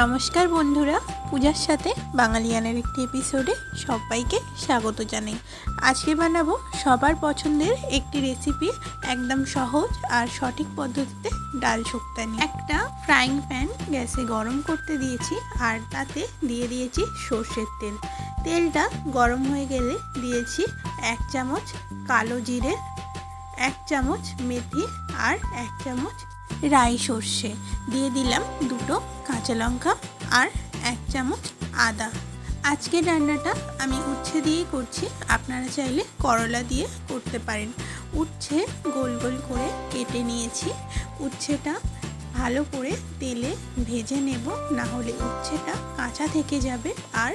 নমস্কার বন্ধুরা, পূজার সাথে বাঙালিয়ানের একটি এপিসোডে সবাইকে স্বাগত জানাই। আজকে বানাবো সবার পছন্দের একটি রেসিপি একদম সহজ আর সঠিক পদ্ধতিতে ডাল শুক্তানি একটা ফ্রাইং প্যান গ্যাসে গরম করতে দিয়েছি আর তাতে দিয়ে দিয়েছি সর্ষের তেল। তেলটা গরম হয়ে গেলে দিয়েছি এক চামচ কালো জিরে, এক চামচ মেথি আর এক চামচ রাই সর্ষে। দিয়ে দিলাম দুটো কাঁচা লঙ্কা আর এক চামচ আদা। আজকের রান্নাটা আমি উচ্ছে দিয়েই করছি। আপনারা চাইলে করলা দিয়ে করতে পারেন। উচ্ছে গোল গোল করে কেটে নিয়েছি। উচ্ছেটা ভালো করে তেলে ভেজে নেব না হলে উচ্ছেটা কাঁচা থেকে যাবে আর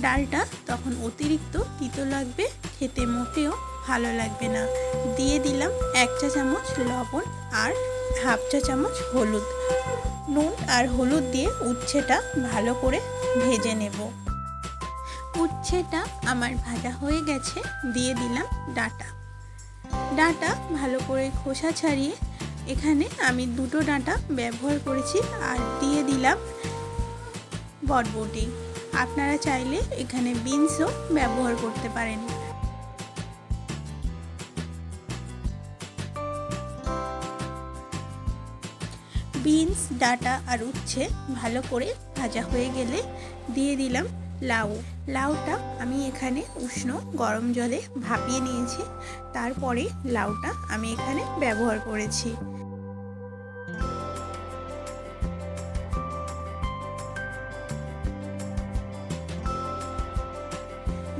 ডালটা তখন অতিরিক্ত তিতো লাগবে, খেতে মোটেও ভালো লাগবে না। দিয়ে দিলাম এক চা চামচ লবণ আর হাফ চা চামচ হলুদ নুন আর হলুদ দিয়ে উচ্ছেটা ভালো করে ভেজে নেব। উচ্ছেটা আমার ভাজা হয়ে গেছে, দিয়ে দিলাম ডাটা। ডাটা ভালো করে খোসা ছাড়িয়ে এখানে আমি দুটো ডাঁটা ব্যবহার করেছি আর দিয়ে দিলাম বটবটি। আপনারা চাইলে এখানে বিনসও ব্যবহার করতে পারেন। বিনস, ডাটা আর উচ্ছে ভালো করে ভাজা হয়ে গেলে দিয়ে দিলাম লাউ। লাউটা আমি এখানে উষ্ণ গরম জলে ভাপিয়ে নিয়েছি। তারপরে লাউটা আমি এখানে ব্যবহার করেছি।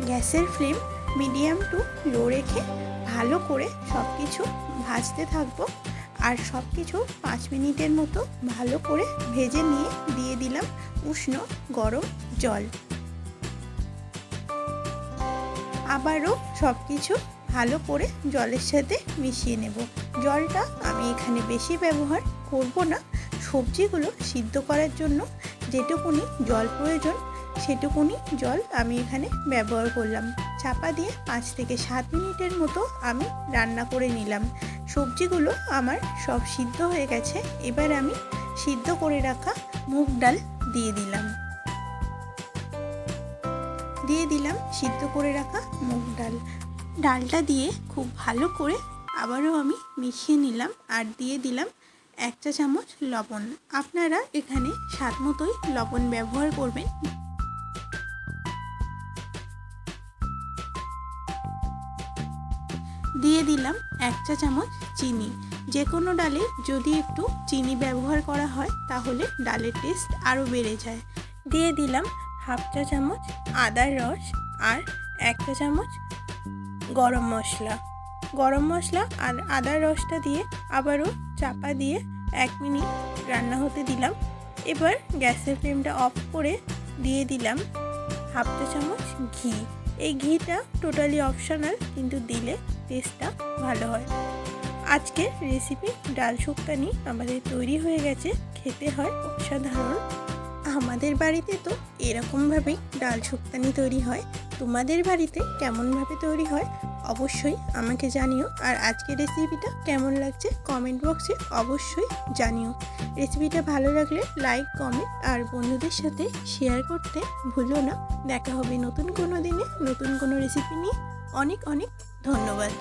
গ্যাসের ফ্লেম মিডিয়াম টু লো রেখে ভালো করে সব কিছু ভাজতে থাকব। আর সব কিছু পাঁচ মিনিটের মতো ভালো করে ভেজে নিয়ে দিয়ে দিলাম উষ্ণ গরম জল। আবারও সব কিছু ভালো করে জলের সাথে মিশিয়ে নেব। জলটা আমি এখানে বেশি ব্যবহার করব না। সবজিগুলো সিদ্ধ করার জন্য যেটুকুনি জল প্রয়োজন সেটুকুনি জল আমি এখানে ব্যবহার করলাম। চাপা দিয়ে পাঁচ থেকে সাত মিনিটের মতো আমি রান্না করে নিলাম। সবজিগুলো আমার সব সিদ্ধ হয়ে গেছে। এবার আমি সিদ্ধ করে রাখা মুগ ডাল দিয়ে দিলাম। দিয়ে দিলাম সিদ্ধ করে রাখা মুগ ডাল। ডালটা দিয়ে খুব ভালো করে আবারও আমি মিশিয়ে নিলাম আর দিয়ে দিলাম এক চা চামচ লবণ। আপনারা এখানে স্বাদ মতোই লবণ ব্যবহার করবেন। দিয়ে দিলাম এক চা চামচ চিনি। যে কোনো ডালে যদি একটু চিনি ব্যবহার করা হয়, তাহলে ডালের টেস্ট আরও বেড়ে যায়। দিয়ে দিলাম হাফ চা চামচ আদার রস আর এক চা চামচ গরম মশলা। গরম মশলা আর আদার রসটা দিয়ে আবারও চাপা দিয়ে এক মিনিট রান্না হতে দিলাম। এবার গ্যাসের ফ্লেমটা অফ করে দিয়ে দিলাম হাফ চা চামচ ঘি। এই ঘিটা টোটালি অপশনাল কিন্তু দিলে টেস্টটা ভালো হয়। আজকে রেসিপি ডাল শুক্তানি আমাদের তৈরি হয়ে গেছে, খেতে হয় অসাধারণ। আমাদের বাড়িতে তো এরকমভাবেই ডাল শুক্তানি তৈরি হয়। তোমাদের বাড়িতে কেমনভাবে তৈরি হয়? অবশ্যই আমাকে জানিও। আর আজকের রেসিপিটা কেমন লাগছে কমেন্ট বক্সে অবশ্যই জানিও। রেসিপিটা ভালো লাগলে লাইক কমেন্ট আর বন্ধুদের সাথে শেয়ার করতে ভুলো না। দেখা হবে নতুন কোনো দিনে নতুন কোনো রেসিপি নিয়ে। অনেক অনেক ধন্যবাদ।